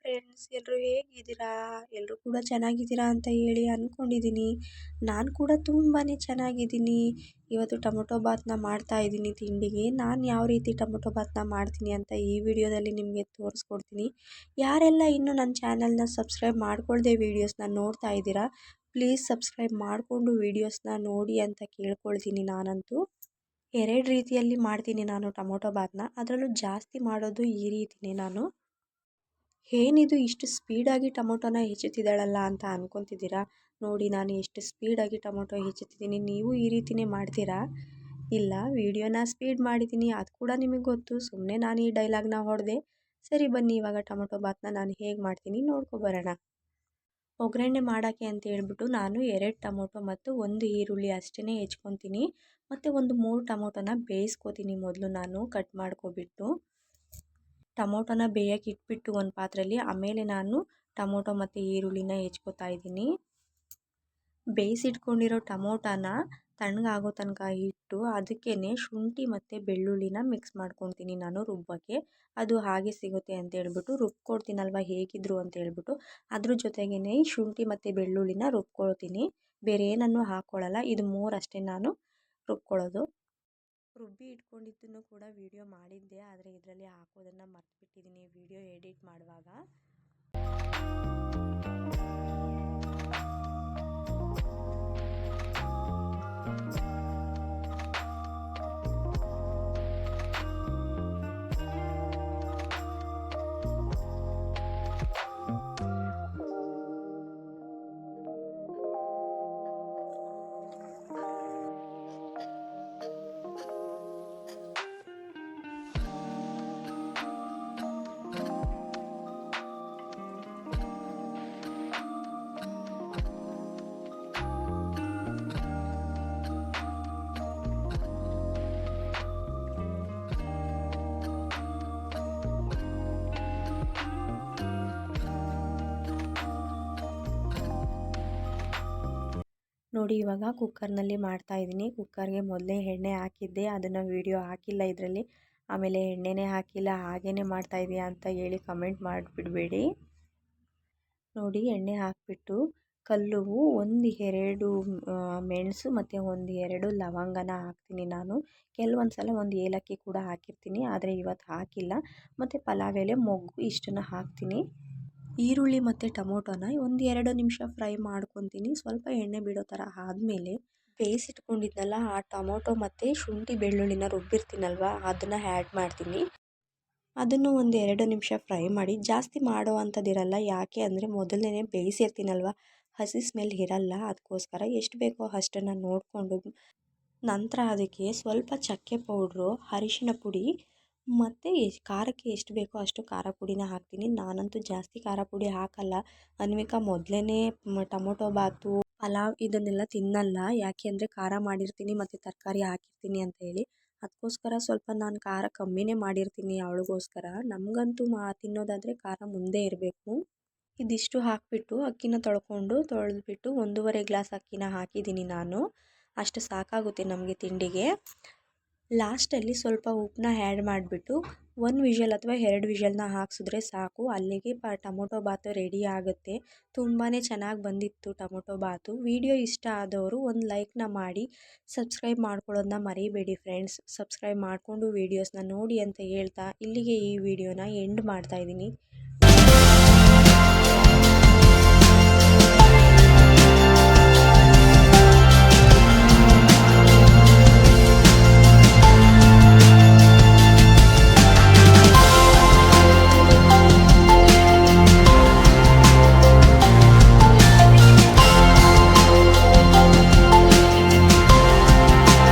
Friends ಎಲ್ಲರೂ ಹೇಗಿದ್ದೀರಾ? ಎಲ್ಲರೂ ಕೂಡ ಚೆನ್ನಾಗಿದ್ದೀರಾ ಅಂತ ಹೇಳಿ ಅಂದ್ಕೊಂಡಿದ್ದೀನಿ ನಾನು ಕೂಡ ತುಂಬಾ ಚೆನ್ನಾಗಿದ್ದೀನಿ. ಇವತ್ತು ಟೊಮೊಟೊ ಬಾತನ್ನ ಮಾಡ್ತಾ ಇದ್ದೀನಿ. ತಿಂಡಿಗೆ ನಾನು ಯಾವ ರೀತಿ ಟೊಮೊಟೊ ಬಾತನ್ನ ಮಾಡ್ತೀನಿ ಅಂತ ಈ ವಿಡಿಯೋದಲ್ಲಿ ನಿಮಗೆ ತೋರಿಸ್ಕೊಡ್ತೀನಿ. ಯಾರೆಲ್ಲ ಇನ್ನೂ ನನ್ನ ಚಾನಲ್ನ ಸಬ್ಸ್ಕ್ರೈಬ್ ಮಾಡ್ಕೊಳ್ದೆ ವೀಡಿಯೋಸ್ನ ನೋಡ್ತಾ ಇದ್ದೀರಾ, ಪ್ಲೀಸ್ ಸಬ್ಸ್ಕ್ರೈಬ್ ಮಾಡಿಕೊಂಡು ವೀಡಿಯೋಸ್ನ ನೋಡಿ ಅಂತ ಕೇಳ್ಕೊಳ್ತೀನಿ ನಾನಂತೂ. ಎರಡು ರೀತಿಯಲ್ಲಿ ಮಾಡ್ತೀನಿ ನಾನು ಟೊಮೊಟೊ ಬಾತನ್ನ ಅದರಲ್ಲೂ ಜಾಸ್ತಿ ಮಾಡೋದು ಈ ರೀತಿಯೇ ನಾನು. ಏನಿದು ಇಷ್ಟು ಸ್ಪೀಡಾಗಿ ಟೊಮೊಟೊನ ಹೆಚ್ಚುತ್ತಿದ್ದಾಳಲ್ಲ ಅಂತ ಅಂದ್ಕೊತಿದ್ದೀರಾ ನೋಡಿ ನಾನು ಎಷ್ಟು ಸ್ಪೀಡಾಗಿ ಟೊಮೊಟೊ ಹೆಚ್ಚುತ್ತಿದ್ದೀನಿ, ನೀವು ಈ ರೀತಿಯೇ ಮಾಡ್ತೀರಾ? ಇಲ್ಲ, ವೀಡಿಯೋನ ಸ್ಪೀಡ್ ಮಾಡಿದ್ದೀನಿ, ಅದು ಕೂಡ ನಿಮಗೆ ಗೊತ್ತು ಸುಮ್ಮನೆ ನಾನು ಈ ಡೈಲಾಗ್ನ ಹೊಡೆದೆ. ಸರಿ ಬನ್ನಿ, ಇವಾಗ ಟೊಮೊಟೊ ಬಾತನ್ನ ನಾನು ಹೇಗೆ ಮಾಡ್ತೀನಿ ನೋಡ್ಕೊಬರೋಣ ಒಗ್ಗರಣೆ ಮಾಡೋಕ್ಕೆ ಅಂತ ಹೇಳ್ಬಿಟ್ಟು ನಾನು ಎರಡು ಟೊಮೊಟೊ ಮತ್ತು ಒಂದು ಈರುಳ್ಳಿ ಅಷ್ಟೇ ಹೆಚ್ಕೊತೀನಿ. ಮತ್ತು ಒಂದು ಮೂರು ಟೊಮೊಟೊನ ಬೇಯಿಸ್ಕೊತೀನಿ ಮೊದಲು ನಾನು ಕಟ್ ಮಾಡ್ಕೊಬಿಟ್ಟು. ಟೊಮೊಟೊನ ಬೇಯಕ್ಕೆ ಇಟ್ಬಿಟ್ಟು ಒಂದು ಪಾತ್ರೆಯಲ್ಲಿ, ಆಮೇಲೆ ನಾನು ಟೊಮೊಟೊ ಮತ್ತು ಈರುಳ್ಳಿನ ಹೆಚ್ಕೊತಾ ಇದ್ದೀನಿ. ಬೇಯಿಸಿಟ್ಕೊಂಡಿರೋ ಟೊಮೊಟೊನ ತಣ್ಣಗಾಗೋ ತನಕ ಇಟ್ಟು ಅದಕ್ಕೇ ಶುಂಠಿ ಮತ್ತು ಬೆಳ್ಳುಳ್ಳಿನ ಮಿಕ್ಸ್ ಮಾಡ್ಕೊತೀನಿ ನಾನು ರುಬ್ಬಕ್ಕೆ ಅದು ಹಾಗೆ ಸಿಗುತ್ತೆ ಅಂತ ಹೇಳ್ಬಿಟ್ಟು ರುಬ್ಕೊಡ್ತೀನಲ್ವ ಹೇಗಿದ್ರು ಅಂತ ಹೇಳ್ಬಿಟ್ಟು ಅದ್ರ ಜೊತೆಗೇ ಶುಂಠಿ ಮತ್ತು ಬೆಳ್ಳುಳ್ಳಿನ ರುಬ್ಕೊಳ್ತೀನಿ. ಬೇರೆ ಏನನ್ನು ಹಾಕ್ಕೊಳ್ಳಲ್ಲ ಇದು ಮೂರಷ್ಟೇ ನಾನು ರುಬ್ಕೊಳ್ಳೋದು. ರುಬ್ಬಿ ಇಟ್ಕೊಂಡಿದ್ದನ್ನು ಕೂಡ ವೀಡಿಯೋ ಮಾಡಿದ್ದೆ ಆದರೆ ಇದರಲ್ಲಿ ಹಾಕೋದನ್ನು ಮರ್ತ್ಬಿಟ್ಟಿದ್ದೀನಿ ವೀಡಿಯೋ ಎಡಿಟ್ ಮಾಡುವಾಗ. ನೋಡಿ ಇವಾಗ ಕುಕ್ಕರ್ನಲ್ಲಿ ಮಾಡ್ತಾಯಿದ್ದೀನಿ ಕುಕ್ಕರ್ಗೆ ಮೊದಲೇ ಎಣ್ಣೆ ಹಾಕಿದ್ದೆ. ಅದನ್ನು ವೀಡಿಯೋ ಹಾಕಿಲ್ಲ ಇದರಲ್ಲಿ. ಆಮೇಲೆ ಎಣ್ಣೆನೇ ಹಾಕಿಲ್ಲ. ಹಾಗೇ ಇದೀಯಾ ಅಂತ ಹೇಳಿ ಕಮೆಂಟ್ ಮಾಡಿಬಿಡಬೇಡಿ. ನೋಡಿ ಎಣ್ಣೆ ಹಾಕಿಬಿಟ್ಟು ಕಲ್ಲುವು ಒಂದು ಎರಡು ಮೆಣಸು ಮತ್ತು ಒಂದು ಎರಡು ಲವಂಗನ ಹಾಕ್ತೀನಿ ನಾನು. ಕೆಲವೊಂದು ಸಲ ಒಂದು ಏಲಕ್ಕಿ ಕೂಡ ಹಾಕಿರ್ತೀನಿ. ಆದರೆ ಇವತ್ತು ಹಾಕಿಲ್ಲ. ಮತ್ತು ಪಲಾವ್ ಎಲೆ ಮೊಗ್ಗು ಇಷ್ಟನ್ನು ಹಾಕ್ತೀನಿ. ಈರುಳ್ಳಿ ಮತ್ತು ಟೊಮೊಟೊನ ಒಂದು ಎರಡು ನಿಮಿಷ ಫ್ರೈ ಮಾಡ್ಕೊತೀನಿ. ಸ್ವಲ್ಪ ಎಣ್ಣೆ ಬಿಡೋ ಥರ ಆದಮೇಲೆ ಬೇಯಿಸಿಟ್ಕೊಂಡಿದ್ನಲ್ಲ ಆ ಟೊಮೊಟೊ ಮತ್ತು ಶುಂಠಿ ಬೆಳ್ಳುಳ್ಳಿನ ರುಬ್ಬಿರ್ತೀನಲ್ವ, ಅದನ್ನು ಆ್ಯಡ್ ಮಾಡ್ತೀನಿ. ಅದನ್ನು ಒಂದು ಎರಡು ನಿಮಿಷ ಫ್ರೈ ಮಾಡಿ, ಜಾಸ್ತಿ ಮಾಡೋ ಅಂಥದ್ದಿರಲ್ಲ, ಯಾಕೆ ಅಂದರೆ ಮೊದಲನೇ ಬೇಯಿಸಿರ್ತೀನಲ್ವ, ಹಸಿ ಸ್ಮೆಲ್ ಇರಲ್ಲ ಅದಕ್ಕೋಸ್ಕರ ಎಷ್ಟು ಬೇಕೋ ಅಷ್ಟನ್ನು ನೋಡಿಕೊಂಡು ನಂತರ ಅದಕ್ಕೆ ಸ್ವಲ್ಪ ಚಕ್ಕೆ ಪೌಡ್ರು ಅರಿಶಿನ ಪುಡಿ ಮತ್ತು ಎಷ್ಟು ಖಾರಕ್ಕೆ ಎಷ್ಟು ಬೇಕೋ ಅಷ್ಟು ಖಾರ ಪುಡಿನ ಹಾಕ್ತೀನಿ. ನಾನಂತೂ ಜಾಸ್ತಿ ಖಾರ ಪುಡಿ ಹಾಕಲ್ಲ. ಅನ್ವಿಕಾ ಮೊದಲೇನೆ ಟೊಮೊಟೊ ಬಾತು, ಪಲಾವ್ ಇದನ್ನೆಲ್ಲ ತಿನ್ನಲ್ಲ. ಯಾಕೆ ಅಂದರೆ ಖಾರ ಮಾಡಿರ್ತೀನಿ ಮತ್ತು ತರಕಾರಿ ಹಾಕಿರ್ತೀನಿ ಅಂತ ಹೇಳಿ. ಅದಕ್ಕೋಸ್ಕರ ಸ್ವಲ್ಪ ನಾನು ಖಾರ ಕಮ್ಮಿನೇ ಮಾಡಿರ್ತೀನಿ ಅವಳಿಗೋಸ್ಕರ. ನಮಗಂತೂ ಮಾ, ತಿನ್ನೋದಾದರೆ ಖಾರ ಮುಂದೆ ಇರಬೇಕು. ಇದಿಷ್ಟು ಹಾಕಿಬಿಟ್ಟು ಅಕ್ಕಿನ ತೊಳ್ಕೊಂಡು ತೊಳೆದ್ಬಿಟ್ಟು ಒಂದೂವರೆ ಗ್ಲಾಸ್ ಅಕ್ಕಿನ ಹಾಕಿದ್ದೀನಿ ನಾನು. ಅಷ್ಟು ಸಾಕಾಗುತ್ತೆ ನಮಗೆ ತಿಂಡಿಗೆ. ಲಾಸ್ಟಲ್ಲಿ ಸ್ವಲ್ಪ ಉಪ್ಪನ್ನ ಹ್ಯಾಡ್ ಮಾಡಿಬಿಟ್ಟು ಒಂದು ವಿಷಲ್ ಅಥವಾ ಎರಡು ವಿಷಲ್ನ ಹಾಕ್ಸಿದ್ರೆ ಸಾಕು. ಅಲ್ಲಿಗೆ ಪ ಟೊಮೊಟೊ ಬಾತು ರೆಡಿ ಆಗುತ್ತೆ. ತುಂಬಾ ಚೆನ್ನಾಗಿ ಬಂದಿತ್ತು ಟೊಮೊಟೊ ಬಾತು. ವಿಡಿಯೋ ಇಷ್ಟ ಆದವರು ಒಂದು ಲೈಕ್ನ ಮಾಡಿ. ಸಬ್ಸ್ಕ್ರೈಬ್ ಮಾಡ್ಕೊಳ್ಳೋದನ್ನ ಮರಿಬೇಡಿ ಫ್ರೆಂಡ್ಸ್. ಸಬ್ಸ್ಕ್ರೈಬ್ ಮಾಡಿಕೊಂಡು ವೀಡಿಯೋಸ್ನ ನೋಡಿ ಅಂತ ಹೇಳ್ತಾ ಇಲ್ಲಿಗೆ ಈ ವಿಡಿಯೋನ ಎಂಡ್ ಮಾಡ್ತಾಯಿದ್ದೀನಿ